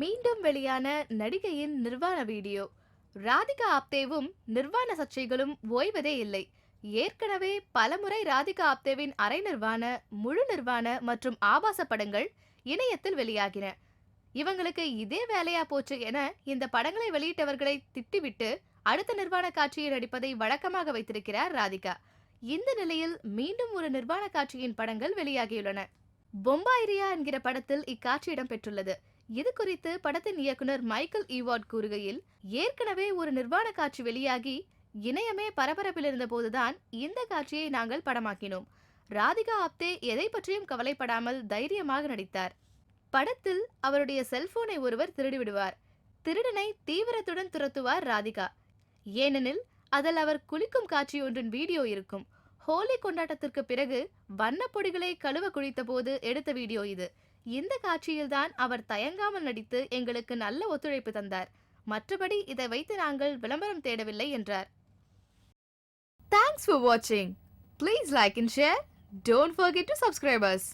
மீண்டும் வெளியான நடிகையின் நிர்வாண வீடியோ. ராதிகா ஆப்தேவும் நிர்வாண சர்ச்சைகளும் ஓய்வதே இல்லை. ஏற்கனவே பலமுறை ராதிகா ஆப்தேவின் அரை நிர்வாண முழு நிர்வாண மற்றும் ஆபாச படங்கள் இணையத்தில் வெளியாகின. இவங்களுக்கு இதே வேலையா போச்சு என இந்த படங்களை வெளியிட்டவர்களை திட்டிவிட்டு அடுத்த நிர்வாண காட்சியில் நடிப்பதை வழக்கமாக வைத்திருக்கிறார் ராதிகா. இந்த நிலையில் மீண்டும் ஒரு நிர்வாண காட்சியின் படங்கள் வெளியாகியுள்ளன. பொம்பாயிரியா என்கிற படத்தில் இக்காட்சி இடம்பெற்றுள்ளது. இது குறித்து படத்தின் இயக்குனர் மைக்கேல் ஈவார்ட் கூறுகையில் ஏற்கனவே ஒரு நிர்வாண காட்சி வெளியாகி இணையமே பரபரப்பில் இருந்த போதுதான் இந்த காட்சியை நாங்கள் படமாக்கினோம். ராதிகா ஆப்தே எதை பற்றியும் கவலைப்படாமல் தைரியமாக நடித்தார். படத்தில் அவருடைய செல்போனை ஒருவர் திருடிவிடுவார். திருடனை தீவிரத்துடன் துரத்துவார் ராதிகா. ஏனெனில் அதில் அவர் குளிக்கும் காட்சி ஒன்றின் வீடியோ இருக்கும். ஹோலி கொண்டாட்டத்திற்கு பிறகு வண்ணப்பொடிகளை கழுவ குளித்தபோது எடுத்த வீடியோ இது. இந்த காட்சியில்தான் அவர் தயங்காமல் நடித்து எங்களுக்கு நல்ல ஒத்துழைப்பு தந்தார். மற்றபடி இதை வைத்து நாங்கள் விளம்பரம் தேடவில்லை என்றார். தேங்க்ஸ் ஃபார் வாட்சிங் please like and share don't forget to subscribers